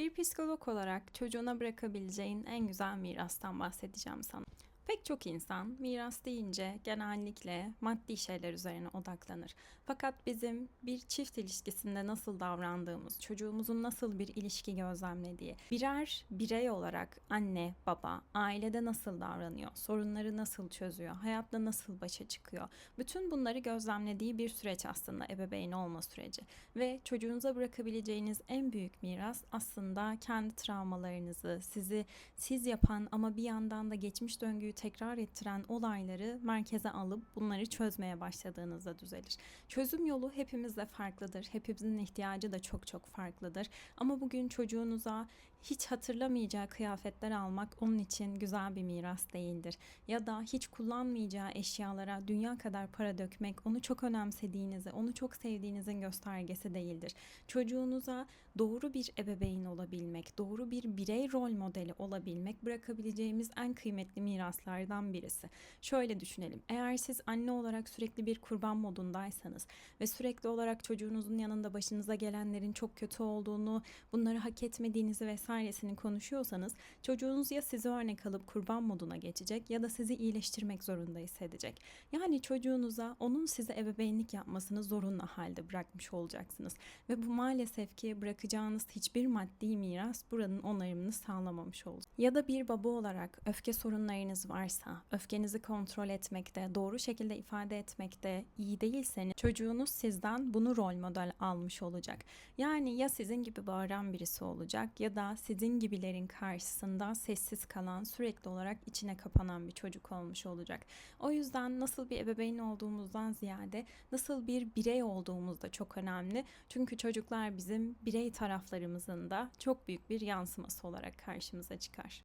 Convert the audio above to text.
Bir psikolog olarak çocuğuna bırakabileceğin en güzel mirastan bahsedeceğim sana. Pek çok insan miras deyince genellikle maddi şeyler üzerine odaklanır. Fakat bizim bir çift ilişkisinde nasıl davrandığımız, çocuğumuzun nasıl bir ilişki gözlemlediği, birer birey olarak anne, baba, ailede nasıl davranıyor, sorunları nasıl çözüyor, hayatla nasıl başa çıkıyor. Bütün bunları gözlemlediği bir süreç aslında ebeveyn olma süreci. Ve çocuğunuza bırakabileceğiniz en büyük miras aslında kendi travmalarınızı, sizi siz yapan ama bir yandan da geçmiş döngüyü tekrar ettiren olayları merkeze alıp bunları çözmeye başladığınızda düzelir. Çözüm yolu hepimizde farklıdır. Hepimizin ihtiyacı da çok çok farklıdır. Ama bugün çocuğunuza hiç hatırlamayacağı kıyafetler almak onun için güzel bir miras değildir. Ya da hiç kullanmayacağı eşyalara dünya kadar para dökmek onu çok önemsediğinizi, onu çok sevdiğinizin göstergesi değildir. Çocuğunuza doğru bir ebeveyn olabilmek, doğru bir birey rol modeli olabilmek bırakabileceğimiz en kıymetli miraslardan birisi. Şöyle düşünelim. Eğer siz anne olarak sürekli bir kurban modundaysanız ve sürekli olarak çocuğunuzun yanında başınıza gelenlerin çok kötü olduğunu, bunları hak etmediğinizi vesairesini konuşuyorsanız çocuğunuz ya sizi örnek alıp kurban moduna geçecek ya da sizi iyileştirmek zorunda hissedecek. Yani çocuğunuza onun size ebeveynlik yapmasını zorunlu halde bırakmış olacaksınız. Ve bu maalesef ki bırakacağınız hiçbir maddi miras buranın onarımını sağlamamış olacak. Ya da bir baba olarak öfke sorunlarınız varsa, öfkenizi kontrol etmekte, doğru şekilde ifade etmekte iyi değilseniz çocuğunuz sizden bunu rol model almış olacak. Yani ya sizin gibi bağıran birisi olacak ya da sizin gibilerin karşısında sessiz kalan, sürekli olarak içine kapanan bir çocuk olmuş olacak. O yüzden nasıl bir ebeveyn olduğumuzdan ziyade nasıl bir birey olduğumuz da çok önemli. Çünkü çocuklar bizim birey taraflarımızın da çok büyük bir yansıması olarak karşımıza çıkar.